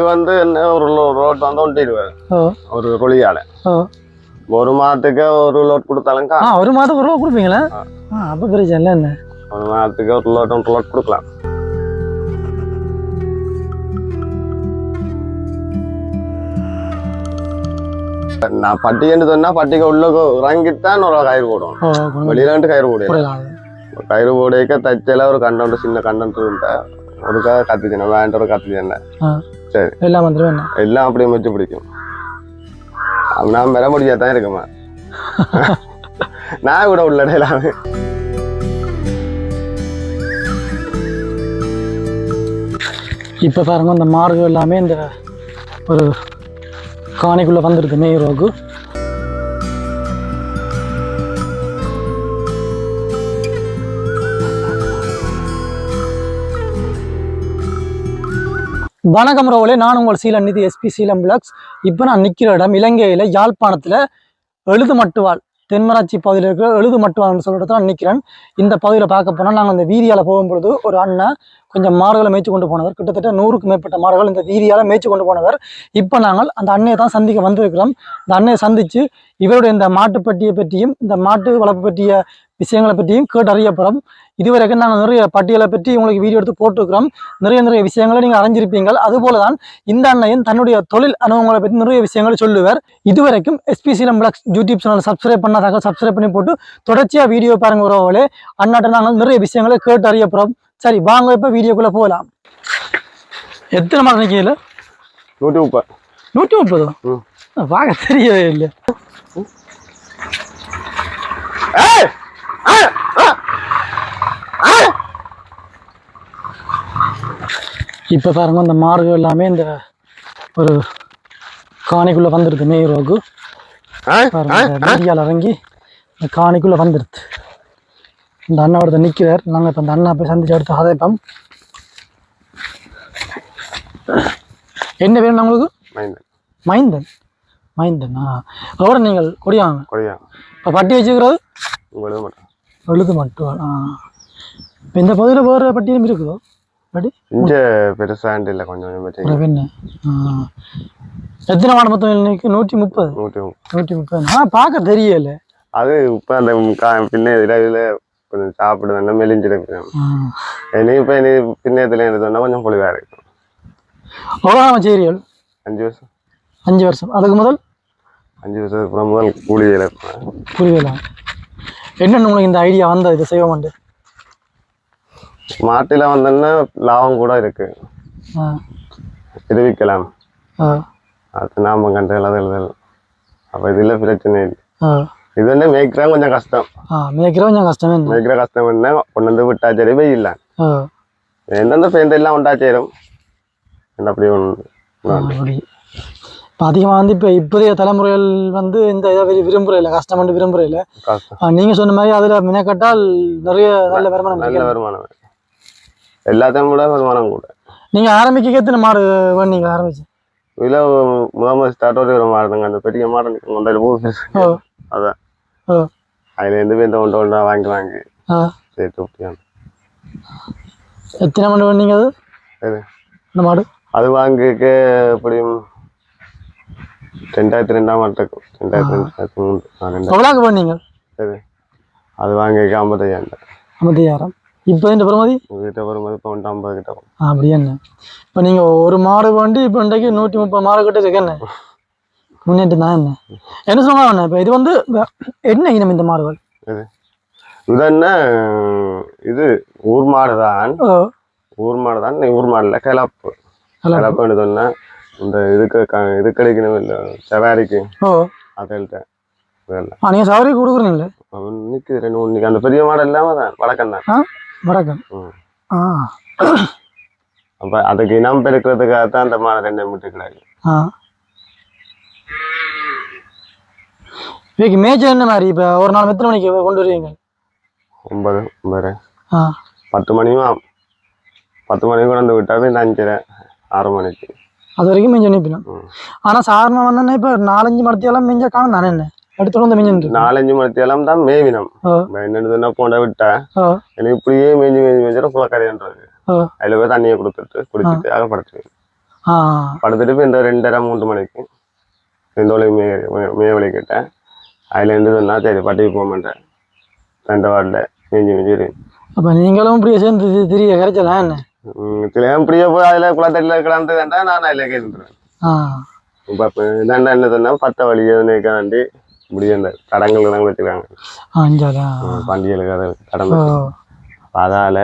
இது வந்து என்ன ஒரு ரோட் வந்து ஓ. ஒரு குழியால. ஒரு மாதத்துக்கு ஒரு லோட் கொடுத்தாலும் ஆ கா- ஒரு மாதம் ஒரு ரூபா கொடுப்பீங்களா? அப்போ பிரச்சனை இல்லை என்ன? ஒரு மாதத்துக்கு ஒரு லோட் ஒன்று லோட் கொடுக்கலாம். நான் பட்டின்னு சொன்னா பட்டிக்கு உள்ள இறங்கிட்டு தான் ஒரு கயிறு போடும் வெளியில வந்து கயிறு போடு புரியலாம் கயிறு போடைக்க தச்சல ஒரு கண்டவுண்ட் சின்ன கண்டவுண்ட் இருந்தா ஒரு கதை கத்துச்சேன் வேண்ட ஒரு கத்துச்சேன் சரி. எல்லாம் என்ன? எல்லாம் அப்படியே வச்சு பிடிக்கும். நான் பெற முடியா தான் இருக்குமா? நான் கூட உள்ள இடையில இப்போ பாருங்க இந்த மாடுகள் எல்லாமே இந்த ஒரு காணிக்குள்ளே வந்துடுது மேய்ரோக்கு வணக்கம் ரோவலே நான் உங்கள் சீலம் நிதி எஸ்பி சீலம் பிளாக்ஸ் இப்போ நான் நிற்கிற இடம் இலங்கையில் யாழ்ப்பாணத்தில் எழுது மட்டுவாள் தென்மராட்சி பகுதியில் இருக்கிற எழுது மட்டுவாள்னு சொல்கிற இடத்துல நான் நிற்கிறேன் இந்த பகுதியில் பார்க்க போனால் நாங்கள் இந்த வீதியால் போகும்பொழுது ஒரு அண்ணன் கொஞ்சம் மாடுகளை மேய்ச்சி கொண்டு போனவர் கிட்டத்தட்ட நூறுக்கு மேற்பட்ட மாடுகள் இந்த வீதியால் மேய்ச்சி கொண்டு போனவர். இப்போ நாங்கள் அந்த அன்னையை தான் சந்திக்க வந்திருக்கிறோம். இந்த அன்னையை சந்தித்து இவருடைய இந்த மாட்டுப்பட்டியை பற்றியும் இந்த மாட்டு வளர்ப்பு பற்றிய விஷயங்களை பற்றியும் கேட்டறியப்படும் போகிறோம் இதுவரைக்கும் நாங்கள் நிறைய பட்டியலை பற்றி உங்களுக்கு வீடியோ எடுத்து போட்டிருக்கிறோம். நிறைய நிறைய விஷயங்களை நீங்கள் அறிஞ்சிருப்பீங்கள். அதுபோல தான் இந்த அண்ணையும் தன்னுடைய தொழில் அனுபவங்களை பற்றி நிறைய விஷயங்களை சொல்லுவார். இதுவரைக்கும் S P Seelam blogs YouTube channel subscribe பண்ணாதாக subscribe பண்ணி போட்டு தொடர்ச்சியாக வீடியோ பாருங்க உறவுகளே. அண்ணாட்ட நாங்கள் நிறைய விஷயங்களை கேட்டு அறிய போகிறோம் சரி வாங்க இப்போ வீடியோக்குள்ளே போகலாம். எத்தனை மாதம் நிற்கல நூற்றி முப்பது. நூற்றி முப்பது. பார்க்க தெரியவே இல்லை! இப்போ பாருங்க இந்த மாடுகள் எல்லாமே இந்த ஒரு காணிக்குள்ளே வந்துடுது மேய்ரோக்கு ஆ! பாருங்க இந்த வீதியால் இறங்கி இந்த காணிக்குள்ளே வந்துடுது இந்த அண்ணா ஒருத்தர் நிற்கிறார் நாங்கள் இப்போ இந்த அண்ணா போய் சந்திச்சு அடுத்து ஹதைப்பம் என்ன வேணும் உங்களுக்கு? மைந்தன். மைந்தன். அதோட நீங்கள் கொடியாங்க. கொடியா இப்போ பட்டி வச்சுக்கிறது? எழுது மட்டும். ஆ. இப்போ இந்த பகுதியில் வேறு பட்டியலும் இருக்குதோ? பட்டி இங்க பெருசாண்டு இல்லை கொஞ்சம் கொஞ்சம் ஆ. எத்தனை மாடு மொத்தம் இன்னைக்கு நூற்றி முப்பது? நூற்றி நூற்றி முப்பது. ஆ பார்க்க தெரியல. அது இப்போ அந்த பின்ன இதில் கொஞ்சம் சாப்பிடு வேண்டாம் மெலிஞ்சிருக்கும் ஆ. இனி இப்போ இனி பின்னத்தில் எடுத்தோம்னா கொஞ்சம் பொலிவாக இருக்கும். எவ்வளோ நாம செய்கிறீர்கள் அஞ்சு வருஷம். அஞ்சு வருஷம். அதுக்கு முதல்? அஞ்சு வருஷத்துக்கு முதல் கூலியில் இருப்பேன் புரியல என்னென்ன உங்களுக்கு இந்த ஐடியா வந்தது? இதை செய்வோம்ண்டு? மாட்டில் வந்தோன்னா லாபம் கூட இருக்கு. ஆ. இது விற்கலாம் ஆ. அது நாம கண்டு எழுதல் அப்போ இதில் பிரச்சனை இல்லை. இது வந்து மேய்க்கிறா கொஞ்சம் கஷ்டம். மேய்க்கிற கொஞ்சம் கஷ்டமே மேய்க்கிற கஷ்டம் என்ன? கொண்டு வந்து விட்டா சரி வெயில்ல ஆ. எந்தெந்த பேருந்து எல்லாம் உண்டா சேரும்? அப்படி ஒன்று இப்போ அதிகமாக வந்து இப்போ இப்போதைய தலைமுறைகள் வந்து இந்த இதை விரு- விரும்புறதில்ல கஷ்டப்பட்டு விரும்புறதில்ல கஷ்டம். நீங்கள் சொன்ன மாதிரி அதில் மினக்கட்டால் நிறைய நல்ல வருமானம் நல்ல வருமானம். எல்லாத்தையும் கூட வருமானம் கூட. நீங்கள் ஆரம்பிக்க எத்தனை மாடு வேணீங்க ஆரம்பிச்சு? இதில் முதல் ஸ்டார்ட் ஒரு மாடுங்க. அந்த பெரிய மாடு கொண்டாடி பூ. ஓ. அதான். அதுலேருந்து போய் இந்த ஒன்று ஒன்றா வாங்கி. வாங்கி விட்டியான் எத்தனை மாடு வேணீங்க அது? சரி இந்த மாடு? அது வாங்கிக்க எப்படியும் ரெண்டாயிரத்தி ரெண்டாம் ஆண்டுக்கு ரெண்டாயிரத்தி ரெண்டாயிரத்தி மூணு ரெண்டாயிரத்தி வேணீங்க சரி அது வாங்கிக்க ஐம்பத்தையாயிரம். ஐம்பத்தையாயிரம். இப்போ இந்த பெறுமதி? உங்ககிட்ட வரும்போது இப்போ வந்துட்டு ஐம்பது கிட்ட வரும். ஆ, அப்படி என்ன இப்போ நீங்கள் ஒரு மாடு வேண்டி இப்போ இன்றைக்கு நூற்றி முப்பது மாடு கிட்ட இருக்கு என்ன? முன்னேற்றம் தான் என்ன? என்ன சொன்னா இப்போ இது வந்து என்ன இனம் இந்த மாடுகள்? இது. இது என்ன? இது ஊர் மாடு தான். ஊர் மாடு தான். ஊர் மாடுல கிளப்பு. நல்லா கிளப்புன்னு சொன்னா இந்த இதுக்கு இது கிடைக்கணும் இல்லை சவாரிக்கு. ஆ நீங்கள் சவாரி கொடுக்குறீங்களே? நிற்குது ரெண்டு மூணு அந்த பெரிய மாடு இல்லாம தான் வழக்கம் தான் வணக்கம். ஆ. அப்போ அதுக்கு இனம் பெருக்கிறதுக்காக தான் அந்த மாடு ரெண்டு மீட்டு கிடையாது ஆ. இன்னைக்கு மேய்ச்சல் என்ன மாதிரி? இப்போ ஒரு நாள் எத்தனை மணிக்கு கொண்டு வருவீங்க? ஒன்பது ஒன்பது ஆ. பத்து மணியும். பத்து மணிக்கு கொண்டு வந்து விட்டாவே இந்த அஞ்சரை ஆறு மணிக்கு. அது வரைக்கும் மெஞ்சு அனுப்பினோம் ம். ஆனால் சாதாரணமாக வந்தோன்னே இப்போ நாலஞ்சு மடத்தியெல்லாம் மெஞ்ச காணும் தானே என்ன? வந்து நாலஞ்சு மணித்தெல்லாம் தான் மேவினம் என்னன்னு சொன்னா போண்ட விட்டா எனக்கு இப்படியே மேய்ஞ்சி மேய்ஞ்சிட புலக்கரைன்றது ஓ அதில் போய் தண்ணியை கொடுத்துட்டு குடிச்சிட்டு அகப்படுத்துவேன் ஆ படுத்துட்டு இப்போ இந்த ரெண்டரை மூன்று மணிக்கு இந்த ஒளி மே மே- மேவலி கிட்ட அதுல இருந்து சொன்னா சரி பட்டிக்கு போக மாட்டேன் ரெண்டு வார்டில் மிஞ்சி மிஞ்சி. அப்ப நீங்களும் இப்படியே சேர்ந்து திரிய கிடைச்சலாம் என்ன இப்படியே போய் அதில் குளத்தடியில் கிடந்துட்டா நான் அதில் கேட்டுருவேன் ஆ இப்போ என்ன சொன்னா பத்த வழி இப்படி அந்த கடங்கள் கடங்கள் வச்சுருக்காங்க பண்டிகைகளுக்கு கடந்து அதால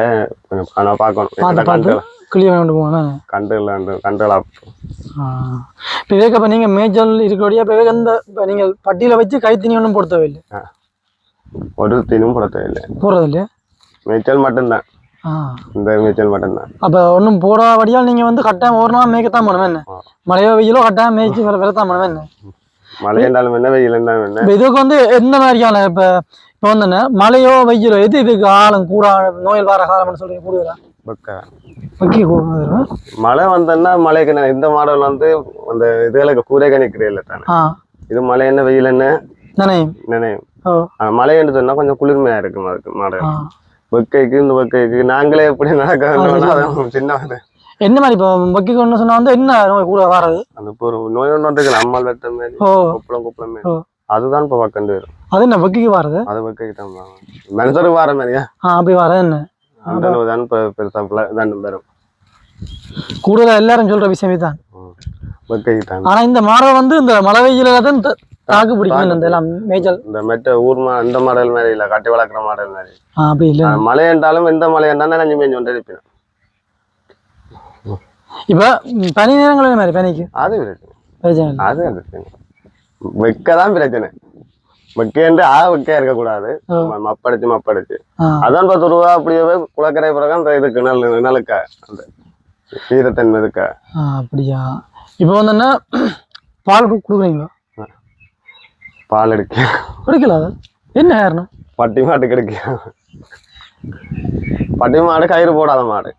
கொஞ்சம் பணம் பார்க்கணும். பார்த்து எங்கட பார்த்து கண்டுகள் கிளிய கொண்டு போகணும் கண்டுகள் இப்போ இதுக்கு இப்போ நீங்கள் மேய்ச்சல் இருக்கக்கூடிய இப்போ இந்த நீங்கள் பட்டியலை வச்சு கைத்தினி ஒன்றும் போட தேவையில்லை? ஒரு தினும் போட தேவையில்லை. போடுறது இல்லையா மேய்ச்சல் மட்டும்தான். இந்த மேய்ச்சல் மட்டும்தான். அப்போ ஒன்றும் போடாதபடியால் நீங்கள் வந்து கட்டாயம் ஒரு நாள் மேய்க்கத்தான் பண்ணுவேன். மழையோ வெயிலோ கட்டாயம் மேய்ச்சி வர வரத்தான் பண்ணுவேன் என்ன? மழை இருந்தாலும் என்ன வெயில் இருந்தாலும் என்ன இதுக்கு வந்து எந்த மாதிரியான இப்போ இப்போ வந்து மழையோ வெயிலோ எது இதுக்கு ஆழம் கூட நோயில் வர காலம்னு சொல்லி கூடுதலா? மழை வந்தேன்னா மழைக்கு இந்த மாடல் வந்து அந்த இதுகளுக்கு கூரை கணிக்கிறே இல்லை தானே. இது மழை என்ன வெயில் என்ன? நினையும். நினையும். ஓ. ஆனா, மழை என்று சொன்னா கொஞ்சம் குளிர்மையா இருக்கும் அதுக்கு மாடல். வெக்கைக்கு இந்த வெக்கைக்கு நாங்களே எப்படி நடக்க சின்ன. என்ன மாதிரி இப்போ வைக்க கொண்டு சொன்னா வந்து என்ன நோய் கூட வராது அந்த இப்போ ஒரு நோய் ஒன்று வந்துருக்கு அம்மாள் வெட்ட மாதிரி குப்பளம் குப்பளம் மாதிரி ஓ. அதுதான் இப்போ பக்கண்டு வரும். அது என்ன வைக்க வராது அது வெக்கைக்கு தான் மனுஷருக்கு வர மாதிரியா? ஆ அப்படி வராது என்ன? அந்த அளவு தான் இப்போ பெருசா தான் வரும். கூடுதலா எல்லாரும் சொல்ற விஷயமே தான். வெக்கைக்கு தான் ஆனா இந்த மரம் வந்து இந்த மழை வெயில தான் தாக்கு பிடிக்கும் இந்த எல்லாம் மேய்ச்சல் இந்த மெட்ட ஊர் மா இந்த மாடல் மாதிரி இல்லை கட்டி வளர்க்குற மாடல் மாதிரி அப்படி இல்லை. மழை என்றாலும் எந்த மழை என்றாலும் நஞ்சு மேஞ்சு கொண்டு இருப்பேன் இப்ப பனி நேரங்கள் என்ன மாதிரி? பனிக்கு? அது பிரச்சனை. அது பிரச்சனை. வெக்க தான் பிரச்சனை வெக்கைன்று ஆ வெக்கையா இருக்கக்கூடாது. மப்படிச்சு மப்படிச்சு. அதான் பத்து ரூபா அப்படியே குளக்கரை பிறகு அந்த இதுக்கு நல்ல நிழலுக்க அந்த ஈரத்தன்மை இருக்க அப்படியா? இப்போ வந்து என்ன பால் கொடுக்குறீங்களா? பால் எடுக்க குடிக்கல அது? என்ன காரணம்? பட்டி மாடு கிடைக்க பட்டி மாடு கயிறு போடாத மாடு.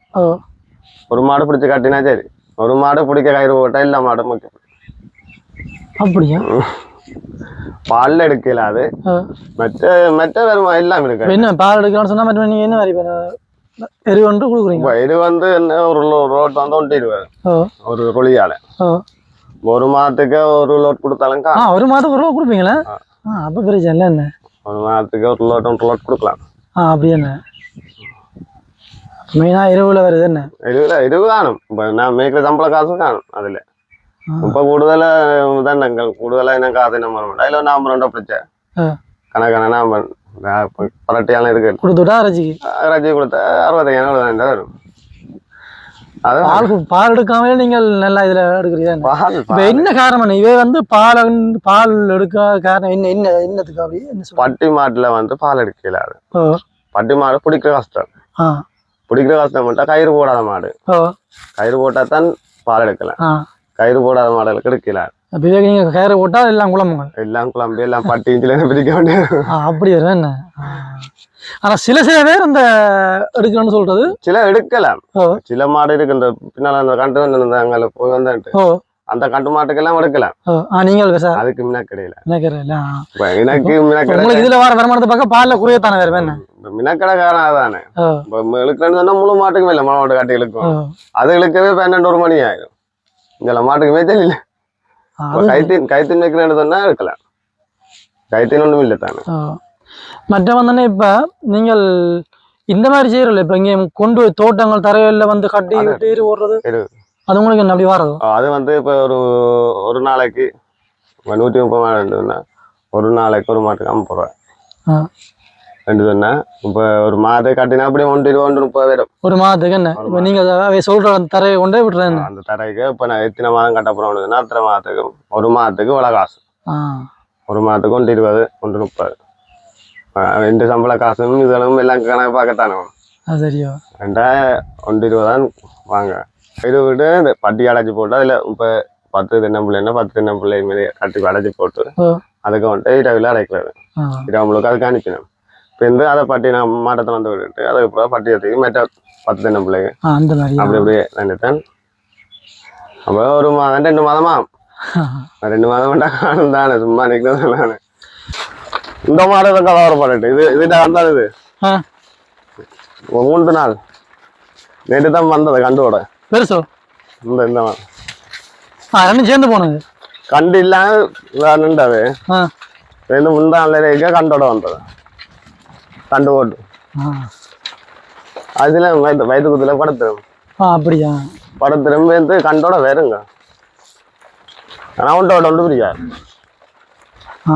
ஒரு மாடு பிடிச்சு கட்டினா சரி. ஒரு மாடு பிடிக்க கயிறு போட்டா இல்ல மாடு முக்கியம் அப்படியா? பால்ல எடுக்கல அது. மெச்ச மெச்ச வருமா எல்லாம் இருக்கு என்ன பால் எடுக்கலாம்னு சொன்னா மற்ற நீங்க என்ன மாதிரி எரு ஒன்று கொடுக்குறீங்க? இது வந்து என்ன ஒரு ரோட் வந்து ஒன்று இருபது ஒரு கொழியால. ஒரு மாதத்துக்கு ஒரு லோட் கொடுத்தாலும் ஆ கா- ஒரு மாதம் ஒரு ரூபா கொடுப்பீங்களா? ஆ. அப்போ பிரச்சனை இல்லை என்ன? ஒரு மாதத்துக்கு ஒரு லோட் ஒன்று லோட் கொடுக்கலாம். ஆ என்ன? மெயினாக இரவுல வருது என்ன? இருபது இருபது காணும். இப்போ நான் மேய்க்கிற சம்பள காசும் காணும் அதுல. இப்ப கூடுதலா தான் நாங்கள் கூடுதலா என்ன காசு வர மாட்டோம் அதில் நாம ரெண்டோ பிரச்சனை. கணக்கான நாம பரட்டியாலும் இருக்கு. கொடுத்துட்டா அரைச்சிக்கு ரஜி கொடுத்தா அறுபத்தையாயிரம் எவ்வளோ வரும். அது பால் பால் எடுக்காமலே நீங்கள் நல்லா இதுல எடுக்கிறீங்க. என்ன காரணம் இவ வந்து பால் பால் எடுக்க காரணம் என்ன என்ன என்னத்துக்கு அப்படி? என்ன பட்டி மாட்டுல வந்து பால் எடுக்கல பட்டி மாடு பிடிக்கிற கஷ்டம். பிடிக்கிற கஷ்டம் மட்டும் கயிறு போடாத மாடு. ஓ. கயிறு போட்டா தான் பால் எடுக்கலாம். கயிறு போடாத மாடுகளுக்கு எடுக்கல. அப்ப இதுக்கு நீங்க கயிறு போட்டா எல்லாம் குழம்புங்கள். எல்லாம் குழம்பு எல்லாம் பட்டி இஞ்சில பிரிக்க அப்படி என்ன. ஆனா சில சில பேர் இந்த எடுக்கணும்னு சொல்றது? சில எடுக்கலாம். சில மாடு இருக்கு இந்த பின்னால அந்த கண்டு வந்து அந்த கண்டு மாட்டுக்கெல்லாம் எடுக்கலாம் நீங்கள் சார் அதுக்கு முன்ன கிடையில. எனக்கு உங்களுக்கு இதுல வர வருமானத்தை பார்க்க பால்ல குறையத்தானே வேற என்ன? மினக்கடைக்காரன் அதானே. இப்ப இழுக்கிறேன்னு சொன்னா முழு மாட்டுக்கும் இல்லை மழை மாட்டு காட்டி இழுக்கும். அது இழுக்கவே பன்னெண்டு ஒரு மணி ஆயிடும் இதில் மாட்டுக்கு மேய்ச்சல் இல்லை ஆ, இப்ப அது கைத்தின் கைத்தின் வைக்கிறேன்னு சொன்னா இருக்கலாம் கைத்தின் ஒன்றும் இல்லை தானே. மற்ற வந்தோடனே இப்ப நீங்கள் இந்த மாதிரி செய்யறல இப்ப இங்க கொண்டு போய் தோட்டங்கள் தரையில வந்து கட்டி விட்டு ஓடுறது. அது உங்களுக்கு என்ன அப்படி வர்றதோ அது வந்து இப்போ ஒரு ஒரு நாளைக்கு நூற்றி முப்பது மாடு இருந்ததுன்னா ஒரு நாளைக்கு ஒரு மாட்டுக்கு ஐம்பது ரூபா. ரெண்டு சொன்னா இப்போ ஒரு மாடு கட்டினா அப்படியே ஒன்று இருபது ஒன்று முப்பது வரும். ஒரு மாதத்துக்கு என்ன? இப்ப நீங்க அதை அவை சொல்ற அந்த தரையை கொண்டே விட்டுறது என்ன? அந்த தரைக்கு இப்போ நான் எத்தனை மாதம் கட்ட போகிறோம்னா அத்தனை மாதத்துக்கு ஒரு மாதத்துக்கு இவ்வளோ காசு. ஒரு மாதத்துக்கு ஒன்று இருபது ஒன்று முப்பது. ரெண்டு சம்பள காசும் இதெல்லாம் எல்லாம் கணக்கு பார்க்கத்தானே. சரியோ? ரெண்டா ஒன்று இருபதான் வாங்க. இது விட்டு இந்த பட்டி அடைச்சி போட்டு அதில் இப்போ பத்து தென்னம்பிள்ளைன்னா பத்து தென்னம்பிள்ளை மாரி கட்டி அடைச்சி போட்டு அதுக்கு வந்துட்டு இரவில் அடைக்கிறது ஆ. இரவுகளுக்கு அதுக்கு அனுப்பினோம். இப்போ வந்து அதை பட்டி நான் மாட்டத்தை வந்து விட்டுட்டு அதுக்கப்புறம் பட்டி எடுத்துக்கு மெட்ட பத்து மாதிரி. அப்படி அப்படியே நினைத்தேன் அப்போ ஒரு மாதம் ரெண்டு மாதமா? ரெண்டு மாதம் மட்டும் காணும் தானே சும்மா நிற்கிறது நானு இந்த மாதத்தை கலவரப்பட்டு இது இதுதான் வந்தது இது மூன்று நாள். நேற்று தான் வந்தது கண்டுவோட பெருசோ? இந்த இந்த ஆ ரெண்டும் சேர்ந்து போனது. கண்டு இல்லாம நின்றது ஆ. ரெண்டு முந்தாள் இருக்க கண்டோட வந்தது. கண்டு போட்டு. ஆ. அதுல வயிற்று வயிற்று குத்துல படுத்துரும். ஆ அப்படியா? படுத்துரும் வந்து கண்டோட வேறுங்க ஆனா உண்டோட ஒன்று பிடிக்காது. ஆ.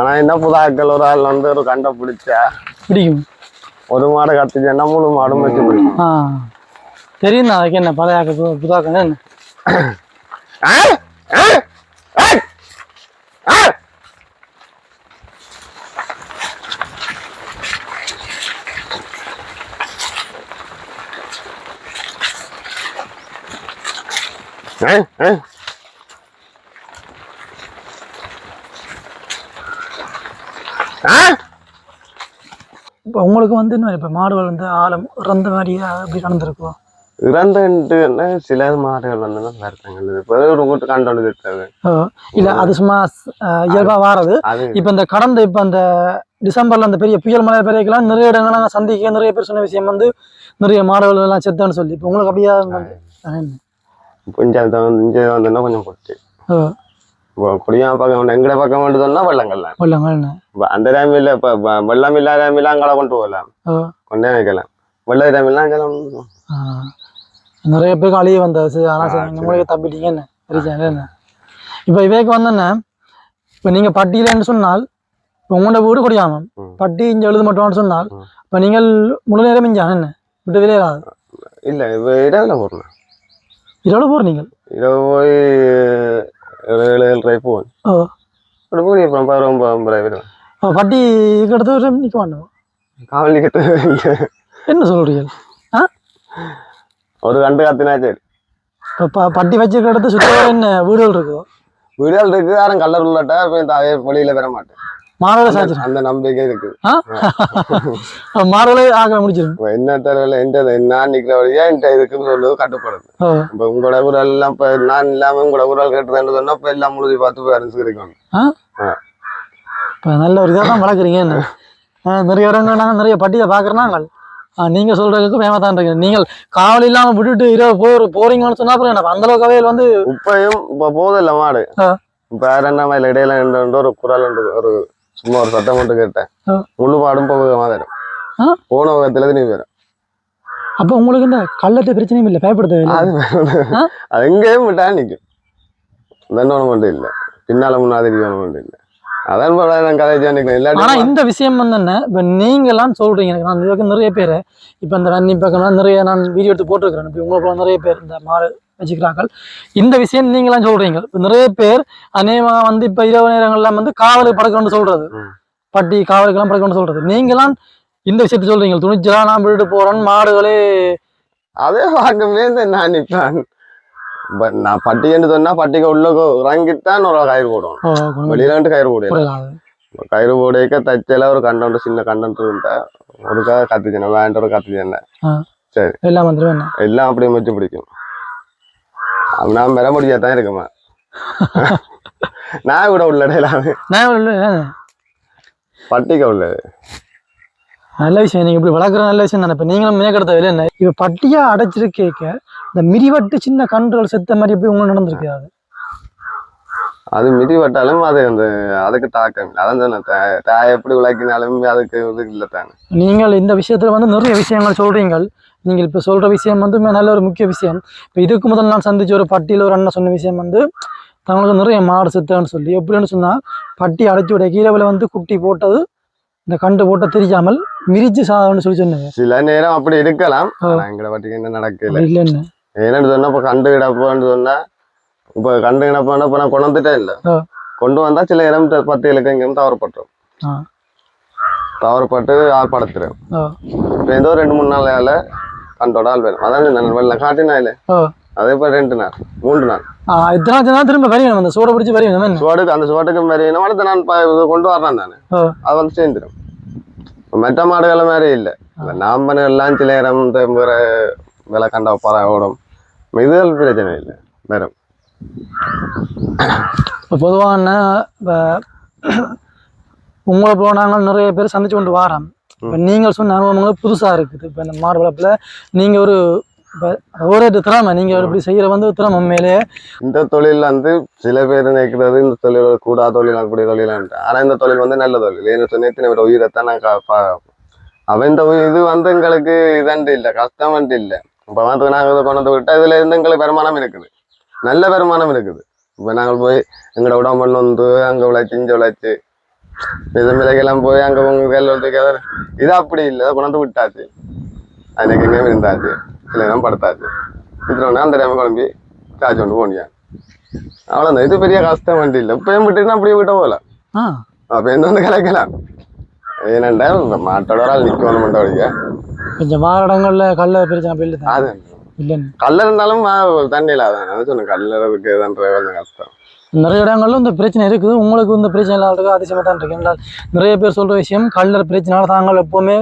ஆனா என்ன புதாக்கள் ஒரு ஆள் வந்து ஒரு கண்டை பிடிச்சா? பிடிக்கும். ஒரு மாடு கத்துச்சேன்னா முழு மாடும் வச்சு பிடிக்கும்? தெரியும் அதுக்கு என்ன பழையாக்க புது புதாக்கம் என்ன ஆ? ஆ? ஆ? ஆ? ஆ? ஆ? ஆ? இப்போ உங்களுக்கு வந்து என்ன இப்போ மாடு வளர்ந்து ஆழம் இறந்த மாதிரியே? அப்படி நடந்திருக்கோம் இறந்துட்டுன்னா சில மாடுகள் வந்து வருத்தங்கள் இப்போ ஒரு கூட்டு கண்டோடு இருக்கிறது இல்லை அது சும்மா இயல்பாக வாரது. இப்போ இந்த கடந்த இப்போ அந்த டிசம்பர்ல அந்த பெரிய புயல் மழை பெரியக்கெல்லாம் நிறைய இடங்கள் நாங்கள் சந்திக்க நிறைய பேர் சொன்ன விஷயம் வந்து நிறைய மாடுகள் எல்லாம் செத்தான்னு சொல்லி. இப்போ உங்களுக்கு அப்படியா? கொஞ்சம் கொஞ்சம் பொட்டு குடியா பக்கம் எங்கட பக்கம் கொண்டு சொன்னா வெள்ளங்கள்லாம் வெள்ளங்கள் என்ன? இப்ப அந்த டைமில் இப்போ வெள்ளம் இல்லாத டைமில் அங்கே கொண்டு போகலாம் கொண்டே வைக்கலாம் வெள்ள டைமில் அங்கே. நிறைய பேருக்கு அழிய வந்த ஆனால் உங்களுக்கு தப்பிட்டீங்க என்ன? பிரச்சனை என்ன? இப்போ இவைக்கு வந்து என்ன? இப்போ நீங்கள் பட்டியலன்னு சொன்னால் இப்போ உங்களோட வீடு கொடியாமம். பட்டி இங்கே எழுத மட்டும்னு சொன்னால். இப்போ நீங்கள் முழு நேரம் இஞ்சான் என்ன? விட்டு விளையாடாது இல்லை இரவில் போடணும் இரவு போகிற நீங்கள்? இரவு போய் பதினொன்று ஒன்பது ஒன்பது விடுவேன் அப்ப பட்டி கிட்ட நிற்க மாட்டோம் காவலி கிட்ட என்ன சொல்றீங்க ஆ ஒரு கண்டு கத்தினா சரி இப்போ பட்டி வச்சிருக்க இடத்து சுற்றி என்ன வீடுகள் இருக்குதோ வீடுகள் இருக்கு யாரும் கல்லர் உள்ளட்டா இப்போ இந்த வெளியில வர மாட்டேன் மாடுகளை சாய்ச்சிடும் அந்த நம்பிக்கை இருக்குது ஆ? மாடுகளே ஆக முடிச்சிடும் என்ன தெரியல எந்த நான் நிற்கிற வழியா இந்த இதுக்குன்னு சொல்லுவது கட்டுப்படுது இப்போ உங்களோட ஊரால் எல்லாம் இப்போ நான் இல்லாமல் உங்களோட ஊரால் கேட்டுதான் சொன்னா இப்போ எல்லாம் முழுதி பார்த்து போய் அரிசி கிடைக்கும். இப்போ நல்ல ஒரு இதாக தான் வளர்க்குறீங்க என்ன? நிறைய இடங்கள் நாங்கள் நிறைய பட்டியை பார்க்குறோம் நீங்கள் சொல்கிறதுக்கு வேமா தான் இருக்கீங்க. நீங்கள் காவல் இல்லாமல் விட்டுட்டு இரவு போர் போறீங்கன்னு சொன்னா அப்புறம் என்ன அந்த அளவுக்கு அவையில் வந்து இப்பயும் இப்போ போதில்ல மாடு. ஆ. இப்போ யாரன்னா வயல இடையில ஒரு குரல் ஒரு சும்மா ஒரு சத்தம் மட்டும் கேட்டேன். முழு மாடும் போக மாதிரி ஆ? போன வகத்துல நீ வேற அப்போ உங்களுக்கு இந்த கள்ளத்தை பிரச்சனையும் இல்லை பயப்படுத்த அது எங்கேயும் விட்டா நிற்கும் தண்டோனம் மட்டும் இல்லை. பின்னால முன்னாடி மட்டும் இல்லை. அதான் நான் கதை நிற்கிறேன் ஆனா இந்த விஷயம் வந்து என்ன இப்ப நீங்களாம் சொல்றீங்க எனக்கு நான் இதுவரைக்கும் நிறைய பேர். இப்ப இந்த ரன்னி பக்கம்லாம் நிறைய நான் வீடியோ எடுத்து போட்டிருக்கிறேன். இப்ப உங்களை போல நிறைய பேர் இந்த மாடு வச்சுக்கிறார்கள். இந்த விஷயம் நீங்களாம் சொல்றீங்க. நிறைய பேர் அநேகமா வந்து இப்ப இரவு நேரங்கள்லாம் வந்து காவலுக்கு படக்கணும்னு சொல்றது. பட்டி காவலுக்கெல்லாம் படக்கணும்னு சொல்றது. நீங்களாம் இந்த விஷயத்த சொல்றீங்க. துணிச்சலா நான் விட்டுட்டு போறேன் மாடுகளே. அதே பார்க்கவே நான் நிற்பேன் நான் பட்டின்னு சொன்னா பட்டிக்கு உள்ள இறங்கித்தான் ஒரு கயிறு கொஞ்சம் வெளியில கயிறு போடுவேன். கயிறு போடைக்க தச்சல ஒரு கண்டோண்டு சின்ன கண்டோண்டு இருந்தா ஒருக்கா கத்துச்சேன் வேண்ட ஒரு கத்துச்சேன் எல்லாம் வந்துடும் என்ன? எல்லாம் அப்படியே வச்சு பிடிக்கும். நான் பெற முடியாதான் இருக்குமா? நான் கூட உள்ள நான் இல்ல, பட்டிக்க உள்ளது நல்ல விஷயம் நீங்க இப்படி வளர்க்குற நல்ல விஷயம் தானே. இப்ப நீங்களும் மேற்கடுத்த வேலை என்ன? இப்ப பட்டியா அடைச்சிருக்கேக்க இந்த மிரிவட்டு சின்ன கன்றுகள் செத்த மாதிரி எப்படி உங்களுக்கு நடந்திருக்கு அது? அது மிதி பட்டாலும் அது அந்த அதுக்கு தாக்கம். அதான் சொன்னேன் தா- தாய் எப்படி விளக்கினாலும் அதுக்கு இது இல்லை தானே நீங்கள் இந்த விஷயத்துல வந்து நிறைய விஷயங்கள் சொல்றீங்க நீங்கள் இப்ப சொல்ற விஷயம் வந்து நல்ல ஒரு முக்கிய விஷயம். இப்ப இதுக்கு முதல் நான் சந்திச்ச ஒரு பட்டியல ஒரு அண்ணன் சொன்ன விஷயம் வந்து தங்களுக்கு நிறைய மாடு செத்தன்னு சொல்லி. எப்படின்னு சொன்னா பட்டி அடைச்சி விட கீழவில் வந்து குட்டி போட்டது இந்த கண்டு போட்ட தெரியாமல் மிரிச்சு சாதம்னு சொல்லி சொன்னது சில நேரம் அப்படி இருக்கலாம். எங்கட பட்டிக்கு என்ன நடக்கல. இல்லைன்னு. என்னன்னு சொன்னா இப்ப கண்டு கிடப்போன்னு சொன்னா இப்ப கண்டு கிடப்போன்னா இப்ப நான் கொண்டு வந்துட்டே இல்ல. கொண்டு வந்தா சில இடம் பத்து இலக்கம் எங்கேயும் தவறப்பட்டுரும் ஆ. தவறப்பட்டு ஓ இப்போ ஏதோ ரெண்டு மூணு நாள் கண்டோட ஆள் வேணும். அதான் காட்டினாலே ஓ. அதே போல் ரெண்டு நாள் மூன்று நாள். இத்தனை நாள் திரும்ப வரையணும் அந்த சூட பிடிச்சி வரையணும் அந்த அடுத்த நான் ப- இது கொண்டு வரேன் நான். அது வந்து சேர்ந்துடும் மற்ற மாடுகளை மாதிரி இல்லை. நாம எல்லாம் சில நேரம் இந்த வேற விலை கண்ட பற ஓடும். இதுகள் பிரச்சனை இல்லை வேற இப்போ உங்களை போனாங்க நிறைய பேர் சந்திச்சு கொண்டு வாரோம். இப்போ நீங்கள் சொன்ன அனுபவங்கள் புதுசா இருக்குது. இப்போ இந்த மாடு வளர்ப்புல நீங்க ஒரு ஒரே திறமை. நீங்க ஒரு இப்படி செய்யற வந்து திறமை உண்மையிலே இந்த தொழில் வந்து சில பேர் நினைக்கிறது இந்த தொழில் ஒரு கூடா தொழில் அப்படி தொழில் ஆனா இந்த தொழில் வந்து நல்ல தொழில். ஏன்னு எத்தனை பேர் உயிரைத்தான் நான் அவன் இந்த இது வந்து எங்களுக்கு இதண்டு இல்லை கஷ்டம் வந்து இல்லை. இப்போ வந்து நாங்கள் இதை கொண்டு விட்டா இதுல இருந்து எங்களுக்கு வருமானம் இருக்குது. நல்ல வருமானம் இருக்குது. இப்போ நாங்கள் போய் எங்களோட உடம்பு வந்து அங்கே உழைச்சி இங்கே உழைச்சி இது மிளகெல்லாம் போய் அங்கே உங்க கையில் இது அப்படி இல்லை இதை கொண்டு வந்து விட்டாச்சு. அன்னைக்கு எங்கேயும் இருந்தாச்சு நேரம் படுத்தாச்சு. விட்டுறோன்னா அந்த டைம் குழம்பி சார்ஜ் கொண்டு போனியா. அவ்வளோதான் இது பெரிய கஷ்டம் வண்டி இல்லை. இப்போ விட்டுனா அப்படியே விட்ட போகல. அப்போ எந்த வந்து கலைக்கலாம்? ஏனண்டா மாட்டோட ஆள் நிற்கணும் மட்டும் வழிக்க கொஞ்சம் வாரடங்கள்ல கல்ல பிரச்சனை இல்லை அது. இல்லைன்னு. கல்ல இருந்தாலும் தண்ணியில் அதான் சொன்னேன். கல்லறதுக்கு இதுன்ற கொஞ்சம் கஷ்டம். நிறைய இடங்கள்ல இந்த பிரச்சனை இருக்குது. உங்களுக்கு இந்த பிரச்சனை இல்லாத அதிசயமா தான் இருக்கு. என்றால் நிறைய பேர் சொல்ற விஷயம் கல்லர் பிரச்சனையால தாங்கள் எப்பவுமே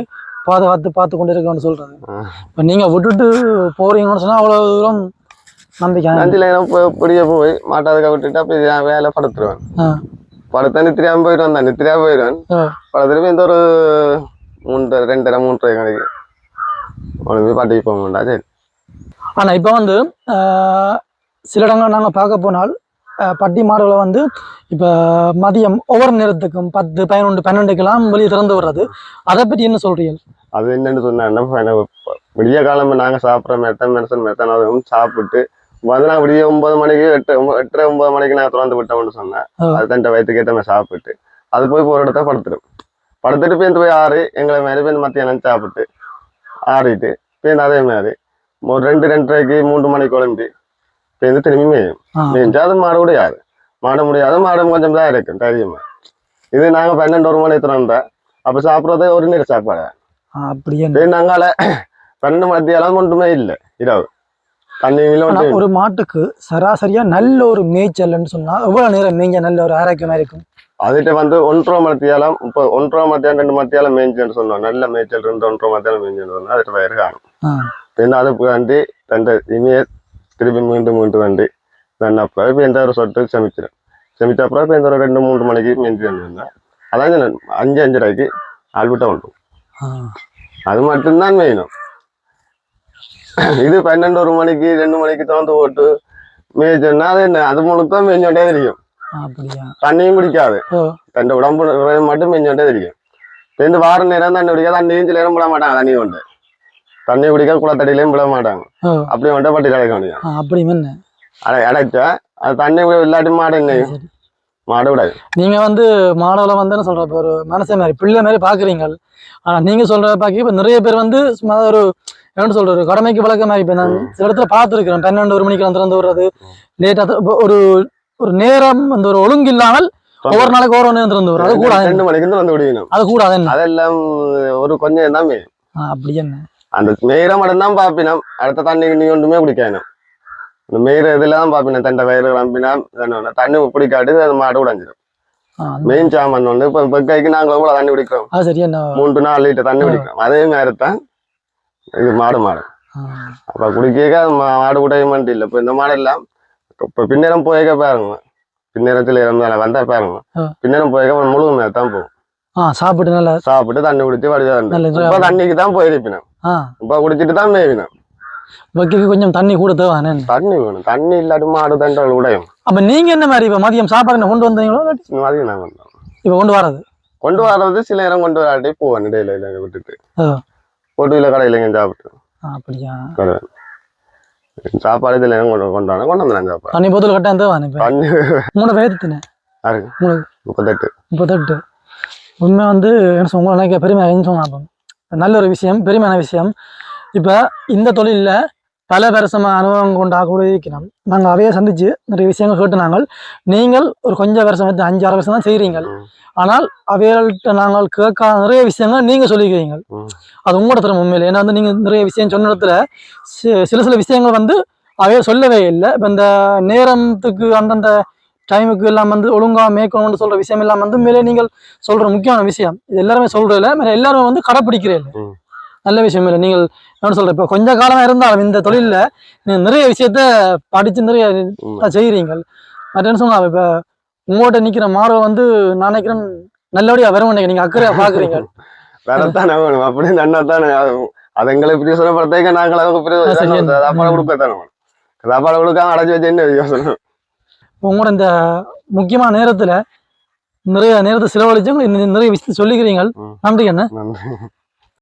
பாதுகாத்து பார்த்து கொண்டு இருக்கணும்னு சொல்றது ஆ. இப்போ நீங்க விட்டுட்டு போறீங்கன்னு சொன்னா அவ்வளவு தூரம் நம்பிக்கை நஞ்சில் இப்போ இப்படியே போய் மாட்டாதுக்க விட்டுட்டு அப்படி நான் வேலை படுத்துருவேன். படுத்தா நித்திரியாம போயிடுவேன் தான் நித்திரியா போயிடுவேன். ஆ. படுத்துட்டு இந்த ஒரு மூன்றரை ரெண்டரை மூன்றரை கணக்கு. உடனே பாட்டிக்கு போக மாட்டா சரி. ஆனா இப்போ வந்து சில இடங்கள் நாங்க பார்க்க போனால் பட்டி மாடுகளை வந்து இப்போ மதியம் ஒவ்வொரு நேரத்துக்கும் பத்து பதினொன்று பன்னெண்டுக்கெல்லாம் வெளியே திறந்து விடுறது. அதை பற்றி என்ன சொல்றீங்க? அது என்னன்னு சொன்னா விடிய காலம் நாங்கள் சாப்பிட்ற மெத்தன் மெத்தன் அதுவும் சாப்பிட்டு வந்து நான் விடிய ஒன்பது மணிக்கு எட்டு எட்டரை ஒன்பது மணிக்கு நான் திறந்து விட்டோம்னு சொன்னேன். அது தண்டை வயிற்றுக்கு ஏற்ற மாதிரி சாப்பிட்டு அது போய் போகிற இடத்த படுத்துடும். படுத்துட்டு பேருந்து போய் ஆறு எங்களை மாதிரி பேருந்து மத்தியானம் சாப்பிட்டு ஆறிட்டு பேருந்து அதே மாதிரி ஒரு ரெண்டு ரெண்டரைக்கு மூன்று மணிக்கு குழம்பி இப்போ இது திரும்பியுமே ஜாதம் மாட முடியாது மாட முடியாது மாடம் கொஞ்சம் தான் இருக்கும் தெரியுமா. இது நாங்க பன்னெண்டு ஒரு மணி எத்தனை வந்தா அப்ப சாப்பிடுறது ஒரு நேரம் சாப்பாடு. அப்படியே நாங்கால பன்னெண்டு மத்தியாலம் ஒன்றுமே இல்லை இரவு. தண்ணியில் ஒரு மாட்டுக்கு சராசரியா நல்ல ஒரு மேய்ச்சல்னு சொன்னா எவ்வளவு நேரம் மேய்ஞ்ச நல்ல ஒரு ஆரோக்கியமா இருக்கும்? அதுகிட்ட வந்து ஒன்றரை மத்தியாலம் இப்போ ஒன்றரை மத்தியாலம் ரெண்டு மத்தியாலம் மேய்ஞ்சல்னு சொன்னோம் நல்ல மேய்ச்சல் ரெண்டு ஒன்றரை மத்தியாலம் மேய்ஞ்சல்னு சொன்னா அதுகிட்ட பயிர் காணும். பின்ன அதுக்கு வேண்டி ரெண்டு இமேஜ் திருப்பி மீண்டும் மீண்டும் வந்து நான் அப்போ ஒரு சொட்டு சமைக்கிறேன். சமைச்ச அப்புறம் பேந்தாயிரம் ரெண்டு மூணு மணிக்கு மெந்தி வந்திருந்தேன் அதான் அஞ்சு அஞ்சரைக்கு ஆல்பட்டா உண்டு அது மட்டும்தான் மெயினும் இது பன்னெண்டு ஒரு மணிக்கு ரெண்டு மணிக்கு தோந்து போட்டு மேய்ச்சோம்னா அது என்ன? அது முழுக்க மேய்ஞ்சோட்டே தெரியும். தண்ணியும் குடிக்காது. தன் உடம்பு மட்டும் மேய்ஞ்சோட்டே தெரியும். இந்த வார நேரம் தண்ணி குடிக்காது தண்ணியும் சில நேரம் போட மாட்டாங்க தண்ணி கொண்டு. தண்ணி குடிக்க குளத்தடியிலையும் விட மாட்டாங்க. ஓ அப்படி மட்டும் பட்டி கிடைக்க முடியும் ஆ, அப்படி என்ன? அது தண்ணி இல்லாட்டி மாடு என்ன? மாடு விடாது. நீங்க வந்து மாடல வந்து என்ன சொல்ற ஒரு மனசே மாதிரி பிள்ளை மாதிரி பாக்குறீங்க ஆனா நீங்க சொல்ற பாக்கி இப்ப நிறைய பேர் வந்து ஒரு என்ன சொல்ற ஒரு கடமைக்கு பழக்க மாதிரி இப்ப நான் சில இடத்துல பார்த்துருக்கிறேன். பன்னெண்டு ஒரு மணிக்கு திறந்து விடுறது. லேட்டா ஒரு ஒரு நேரம் அந்த ஒரு ஒழுங்கு இல்லாமல் ஒவ்வொரு நாளைக்கு ஒவ்வொரு நேரம் திறந்து விடுறது. அது கூடாது. ரெண்டு மணிக்கு வந்து விடுவிக்கணும். அது கூடாது. என்ன அதெல்லாம் ஒரு கொஞ்சம் தான் அப்படி என்ன? அந்த மேயிற மட்டும் தான் பாப்பினோம். அடுத்த தண்ணி நீ ஒன்றுமே குடிக்கணும் இந்த மேயிற இதுல தான் பாப்பினோம். தண்டை வயிறு ரம்பினா தண்ணி குடிக்காட்டு அது மாடு உடைஞ்சிடும் மெயின் சாமான் வந்து இப்போ வெக்கைக்கு நாங்கள் எவ்வளோ தண்ணி குடிக்கிறோம். மூன்று நாலு லிட்டர் தண்ணி குடிக்கிறோம். அதே மாதிரி தான் இது மாடு மாடு. அப்போ குடிக்க மாடு உடைய மாட்டு இல்லை. இப்போ இந்த மாடெல்லாம் இப்போ பின்னேரம் போய்க்க பாருங்க. பின்னேரத்தில் இருந்தாலும் வந்தா பாருங்க. பின்னேரம் போய்க்க முழு மேல தான் போகும் சாப்பிட்டு நல்லா சாப்பிட்டு தண்ணி குடிச்சு வடிவா தண்ணிக்கு தான் போயிருப்பினோம். ஆ இப்போ குடிச்சிட்டு தான் மேவினோம் வைக்க கொஞ்சம் தண்ணி கூட தேவை தண்ணி வேணும். தண்ணி இல்லாட்டி மாடு தண்டல் உடையும். அப்ப நீங்க என்ன மாதிரி இப்ப மதியம் சாப்பாடு என்ன கொண்டு வந்தீங்களோ மாதிரி நாங்கள் வந்தோம் இப்ப கொண்டு வரது? கொண்டு வர்றது சில நேரம் கொண்டு வராட்டி போவேன் இடையில இடையில விட்டுட்டு. போட்டுல கடையில் எங்கே சாப்பிட்டு. அப்படியா? சாப்பாடு இதில் கொண்டு கொண்டு வரேன் கொண்டு வந்தேன் சாப்பாடு. தண்ணி தேவை இப்ப. தண்ணி. மூணு வயதுத்தினேன் யாருக்கு உங்களுக்கு முப்பத்தெட்டு. முப்பத்தெட்டு. உண்மை வந்து என்ன சொல்ல உங்களுக்கு நினைக்க பெருமை சொன்னாங்க நல்ல ஒரு விஷயம் பெருமையான விஷயம். இப்போ இந்த தொழிலில் பல வருஷமா அனுபவம் கொண்ட கூட இருக்கிறோம் நாங்கள் அவையே சந்திச்சு நிறைய விஷயங்கள் கேட்டு நாங்கள் நீங்கள் ஒரு கொஞ்சம் வருஷம் வந்து அஞ்சு ஆறு வருஷம் தான் செய்கிறீங்க. ஆனால் அவைகள்கிட்ட நாங்கள் கேட்காத நிறைய விஷயங்கள் நீங்கள் சொல்லிக்கிறீங்க. அது உங்களோட திறமை உண்மையில். ஏன்னா வந்து நீங்கள் நிறைய விஷயம் சொன்ன இடத்துல சில சில விஷயங்கள் வந்து அவைய சொல்லவே இல்லை. இப்போ இந்த நேரத்துக்கு அந்தந்த டைமுக்கு எல்லாம் வந்து ஒழுங்காக மேற்கணும்னு சொல்ற விஷயம் எல்லாம் வந்து மேலே நீங்கள் சொல்ற முக்கியமான விஷயம். இது எல்லாருமே சொல்றதில்ல மேலே எல்லாருமே வந்து கடைப்பிடிக்கிறீர்கள் நல்ல விஷயம் இல்லை நீங்கள் என்ன சொல்ற இப்போ கொஞ்சம் காலமா இருந்தாலும் இந்த தொழில்ல நீங்கள் நிறைய விஷயத்த படிச்சு நிறைய செய்கிறீங்க பட் என்ன சொன்னா இப்போ உங்கள்கிட்ட நிற்கிற மாறவை வந்து நான் நினைக்கிறேன் நல்லபடியாக வரும் நீங்க அக்கறையா பாக்குறீங்க. வரத்தானே வேணும். அப்படின்னு அண்ணா தானே. அது எங்களை இப்படி சொல்லப்படுறதுக்கு நாங்கள் அவங்க கொடுக்க தானே வேணும். சாப்பாடு கொடுக்காம அடைஞ்சு வச்சு யோசனை? உங்களோட இந்த முக்கியமான நேரத்துல நிறைய நேரத்தை செலவழிச்சவங்க நிறைய விஷயத்த சொல்லிக்கிறீங்க நன்றி. என்ன